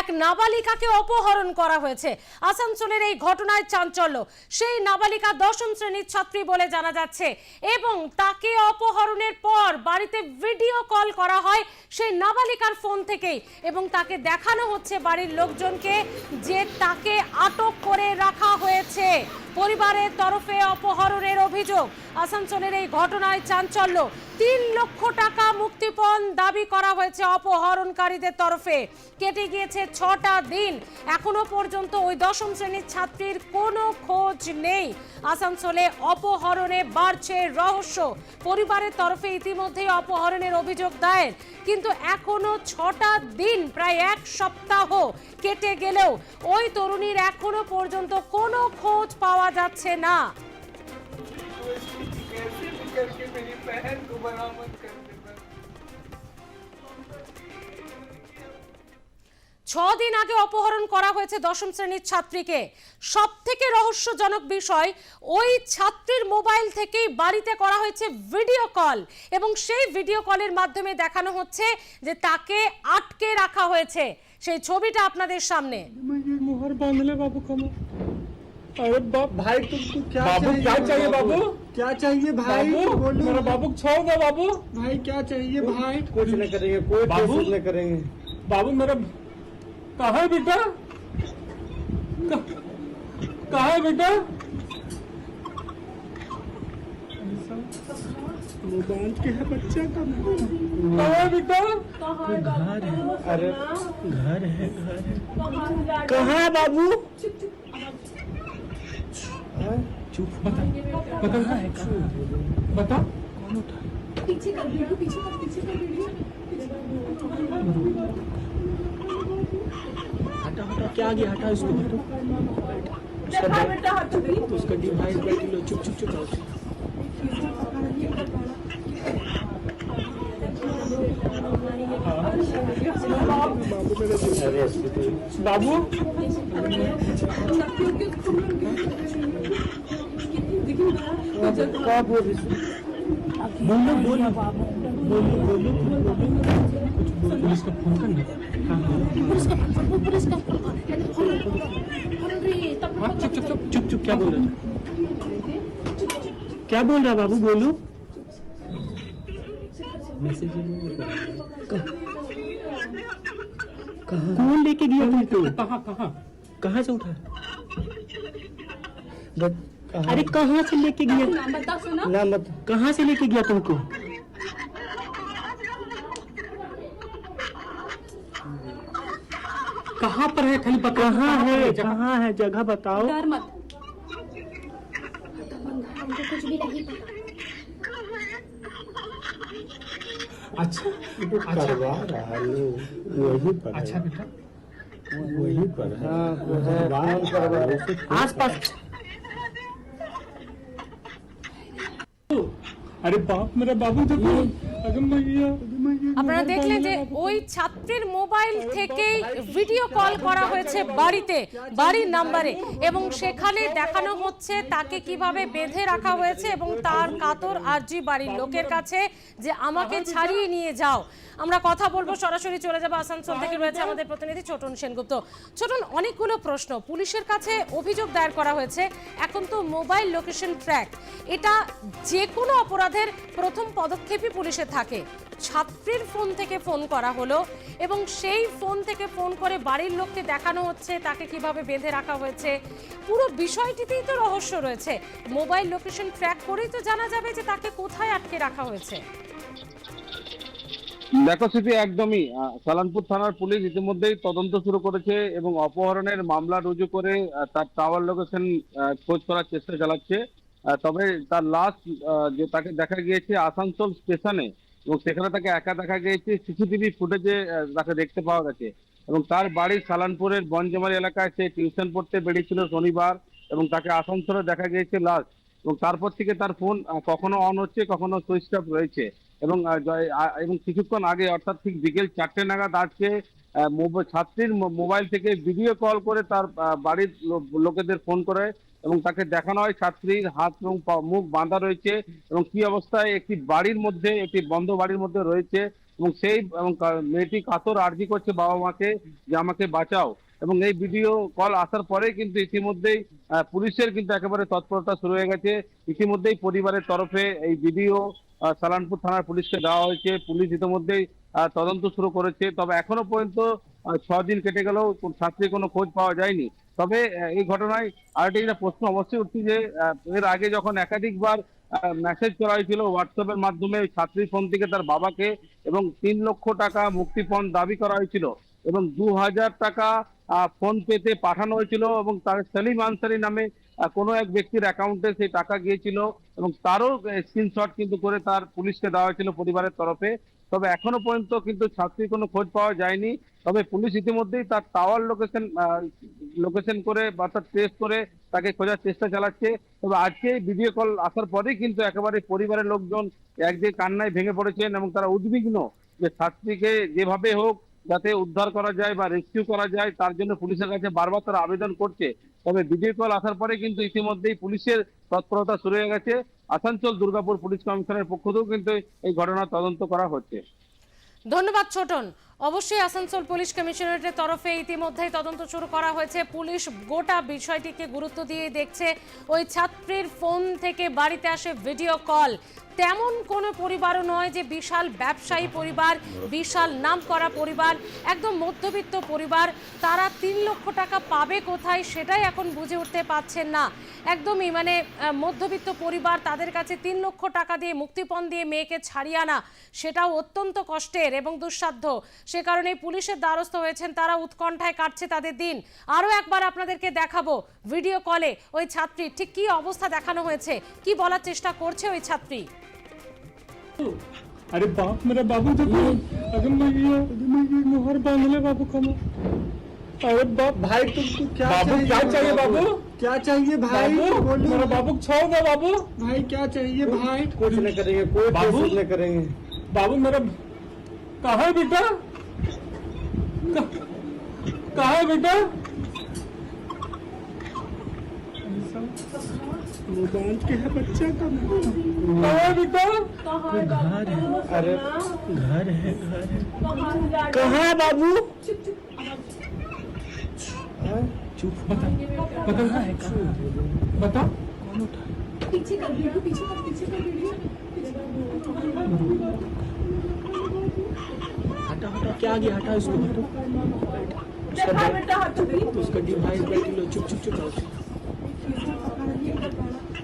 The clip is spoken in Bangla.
এক নাবালিকাকে অপহরণ করা হয়েছে। আসানসোলের এই ঘটনায় চাঞ্চল্য। সেই নাবালিকা দশম শ্রেণির ছাত্রী বলে জানা যাচ্ছে এবং তাকে অপহরণের পর বাড়িতে ভিডিও কল করা হয় সেই নাবালিকার ফোন থেকেই এবং তাকে দেখানো হচ্ছে বাড়ির লোকজনকে যে তাকে আটক করে রাখা হয়েছে। পরিবারের তরফে অপহরণের অভিযোগ। আসানসোলের এই ঘটনায় চাঞ্চল্য। তিন লক্ষ টাকা মুক্তিপণ দাবি করা হয়েছে অপহরণকারীদের তরফে। কেটে গিয়েছে ছটা দিন। এখনও পর্যন্ত ওই দশম শ্রেণির ছাত্রীর কোনো খোঁজ নেই। আসানসোলে অপহরণে বাড়ছে রহস্য। পরিবারের তরফে ইতিমধ্যেই অপহরণের অভিযোগ দায়ের। কিন্তু এখনও ছটা দিন, প্রায় এক সপ্তাহ কেটে গেলেও ওই তরুণীর এখনও পর্যন্ত কোনো খোঁজ পাওয়া যাচ্ছে না। कैसे भी करके मेरी बहन को बरामद कर देना দিন আগে অপহরণ করা হয়েছে দশম শ্রেণীর ছাত্রীকে সব থেকে রহস্যজনক বিষয় ওই ছাত্রীর মোবাইল থেকেই বাড়িতে করা হয়েছে ভিডিও কল এবং সেই ভিডিও কলের মাধ্যমে দেখানো হচ্ছে যে তাকে আটকে রাখা হয়েছে সেই ছবিটা আপনাদের সামনে मैं ये मुहर बांध ले बाबू कमर अरे बाप भाई तुमको क्या बाबू चाहिए क्या चाहिए बाबू क्या चाहिए भाई बाबू बोलो मेरा बाबू को छोड़ दो बाबू भाई क्या चाहिए भाई कुछ नहीं करेंगे कोई बाबू? कोशिश नहीं करेंगे बाबू मेरा कहाँ है बेटा? कहाँ है बेटा? वो बाँध के है बच्चा का कहाँ है अरे घर है घर है। कहाँ बाबू? हाँ? चुप बता। बता बता बता कौन उठा पीछे कर वीडियो पीछे कर पीछे कर वीडियो क्या आगे हटा इसको? तो, तो उसका उसका डिवाइड कर लो चुप चुप चुप आओ बाबू? हाँ। बोलो। बोलो बोलो बोलो। बोलो बोलो कुछ बोलो पुलिस का फ़ोन करना। हाँ हाँ। पुलिस का पुलिस का हाँ चुप चुप चुप चुप चुप क्या बोल रहे थे क्या बोल रहा है बाबू? बोलो। मैसेज कौन लेके गया तुमको कहाँ कहाँ? कहाँ से उठा? अरे कहाँ से लेके गया? नाम बता कहाँ से लेके गया तुमको? कहाँ पर है खाली बता कहाँ है कहाँ है जगह बताओ। डर मत। हमको कुछ भी नहीं पता अच्छा अच्छा। करवा रहा वही पर अच्छा बेटा। वही पर है। हाँ वो है। है? आस पास अरे बाप मेरा बाबू देखो। मैया আপনারা দেখলেন যে ওই ছাত্রের মোবাইল থেকেই ভিডিও কল করা হয়েছে বাড়িতে, বাড়ির নাম্বারে, এবং সেখানে দেখানো হচ্ছে তাকে কীভাবে বেঁধে রাখা হয়েছে এবং তার কাতর আরজি বাড়ির লোকের কাছে যে আমাকে ছাড়িয়ে নিয়ে যাও। আমরা কথা বলব, সরাসরি চলে যাব আসানসোল থেকে রয়েছে আমাদের প্রতিনিধি ছোটন সেনগুপ্ত। ছোটন, অনেকগুলো প্রশ্ন, পুলিশের কাছে অভিযোগ দায়ের করা হয়েছে, এখন তো মোবাইল লোকেশন ট্র্যাক। এটা যে কোনো অপরাধের প্রথম পদক্ষেপই পুলিশের থাকে। ছাত্রীর ফোন থেকে ফোন করা হলো এবং সেই ফোন থেকে ফোন করে বাড়ির লোককে দেখানো হচ্ছে, তাকে কীভাবে বেঁধে রাখা হয়েছে। পুরো বিষয়টিতেই তো রহস্য রয়েছে। মোবাইল লোকেশন ট্র্যাক করেই তো জানা যাবে যে তাকে কোথায় আটকে রাখা হয়েছে। দেখো স্মৃতি একদমই সালানপুর থানার পুলিশ ইতিমধ্যেই তদন্ত শুরু করেছে এবং অপহরণের মামলা রুজু করে তার টাওয়ার লোকেশন খোঁজ করার চেষ্টা চালাচ্ছে। তবে তার লাশ যে তাকে দেখা গিয়েছে আসানসোল স্টেশনে এবং সেখানে তাকে একা দেখা গিয়েছে। সিসিটিভি ফুটেজে তাকে দেখতে পাওয়া গেছে। এবং তার বাড়ি সালানপুরের বনজমারি এলাকায় সে টিউশন পড়তে বেরিয়েছিল শনিবার এবং তাকে আসানসোলে দেখা গিয়েছে লাস্ট এবং তারপর থেকে তার ফোন কখনো অন হচ্ছে, কখনো সুইচ অফ রয়েছে। এবং এবং কিছুক্ষণ আগে, অর্থাৎ ঠিক বিকেল চারটে নাগাদ আজকে ছাত্রীর মোবাইল থেকে ভিডিও কল করে তার বাড়ির লোকেদের ফোন করে এবং তাকে দেখানো হয় ছাত্রীর হাত এবং মুখ বাঁধা রয়েছে এবং কি অবস্থায় একটি বাড়ির মধ্যে, একটি বন্ধ বাড়ির মধ্যে রয়েছে এবং সেই, এবং মেয়েটি কাতর আর্জি করছে বাবা মাকে যে আমাকে বাঁচাও। এবং এই ভিডিও কল আসার পরে কিন্তু ইতিমধ্যেই পুলিশের কিন্তু একেবারে তৎপরতা শুরু হয়ে গেছে। ইতিমধ্যেই পরিবারের তরফে এই ভিডিও সালানপুর থানার পুলিশকে দেওয়া হয়েছে। পুলিশ ইতিমধ্যেই তদন্ত শুরু করেছে। তবে এখনও পর্যন্ত ছ দিন কেটে গেলেও ছাত্রীর কোনো খোঁজ পাওয়া যায়নি। তবে এই ঘটনায় আরেকটি একটা প্রশ্ন অবশ্যই উঠছে যে এর আগে যখন একাধিকবার মেসেজ করা হয়েছিল হোয়াটসঅ্যাপের মাধ্যমে ওই ছাত্রীর ফোন থেকে তার বাবাকে এবং তিন লক্ষ টাকা মুক্তিপণ দাবি করা হয়েছিল এবং দু হাজার টাকা ফোন পেতে পাঠানো হয়েছিল এবং তার সেলিম আনসারি নামে কোনো এক ব্যক্তির অ্যাকাউন্টে সেই টাকা গিয়েছিল এবং তারও স্ক্রিনশট কিন্তু করে তার পুলিশকে দেওয়া হয়েছিল পরিবারের তরফে। তবে এখনও পর্যন্ত কিন্তু ছাত্রীর কোনো খোঁজ পাওয়া যায়নি। তবে পুলিশ ইতিমধ্যেই তার টাওয়ার লোকেশন লোকেশন করে বা তার ট্রেস করে তাকে খোঁজার চেষ্টা চালাচ্ছে। তবে আজকে ভিডিও কল আসার পরেই কিন্তু একেবারে পরিবারের লোকজন একদিকে কান্নায় ভেঙে পড়েছেন এবং তারা উদ্বিগ্ন যে ছাত্রীকে যেভাবে হোক যাতে উদ্ধার করা যায় বা রেস্কিউ করা যায়, তার জন্য পুলিশের কাছে বারবার তারা আবেদন করছে। তবে ভিডিও কল আসার পরে কিন্তু ইতিমধ্যেই পুলিশের তৎপরতা শুরু হয়ে গেছে। আসানসোল দুর্গাপুর পুলিশ কমিশনের পক্ষ থেকেও কিন্তু এই ঘটনার তদন্ত করা হচ্ছে। ধন্যবাদ, ছোটন। অবশ্যই আসানসোল পুলিশ কমিশনারেটের তরফে ইতিমধ্যেই তদন্ত শুরু করা হয়েছে। পুলিশ গোটা বিষয়টিকে গুরুত্ব দিয়ে দেখছে। ওই ছাত্রীর ফোন থেকে বাড়িতে আসে ভিডিও কল। তেমন কোনো পরিবারও নয় যে বিশাল ব্যবসায়ী পরিবার, বিশাল নাম করা পরিবার, একদম মধ্যবিত্ত পরিবার, তারা তিন লক্ষ টাকা পাবে কোথায় সেটাই এখন বুঝে উঠতে পারছেন না। একদমই মানে মধ্যবিত্ত পরিবার তাদের কাছে তিন লক্ষ টাকা দিয়ে মুক্তিপণ দিয়ে মেয়েকে ছাড়িয়ে আনা, সেটাও অত্যন্ত কষ্টের এবং দুঃসাধ্য। সে কারণে পুলিশের দ্বারস্থ হয়েছেন, তারা উৎকণ্ঠায় কাটছে তাদের দিন। আরও একবার আপনাদেরকে দেখাবো ভিডিও কলে ওই ছাত্রীর ঠিক কি অবস্থা দেখানো হয়েছে, কি বলার চেষ্টা করছে ওই ছাত্রী? अरे बाप मेरा बाबू देखो। अगर मैं ये अगर मैं ये मोहर बाँध ले बाबू का। अरे बाप भाई तुमको क्या बाबू क्या चाहिए बाबू? क्या चाहिए भाई? मेरा बाबू छोड़ो बाबू? भाई क्या चाहिए भाई? कुछ नहीं करेंगे कोई बाबू? नहीं करेंगे। बाबू मेरा कहा है बेटा? कहा है बेटा? मोबाइल के है बच्चा का घर है। अरे घर है घर है। कहाँ कहाँ है बाबू? चुप बता बता कहाँ है कहाँ है? बता। पीछे कर वीडियो पीछे कर पीछे कर वीडियो हटा हटा क्या आ गया? हटा इसको हटो। उसका डिवाइस बैठ लो चुप चुप चुप। Bisa sekarang.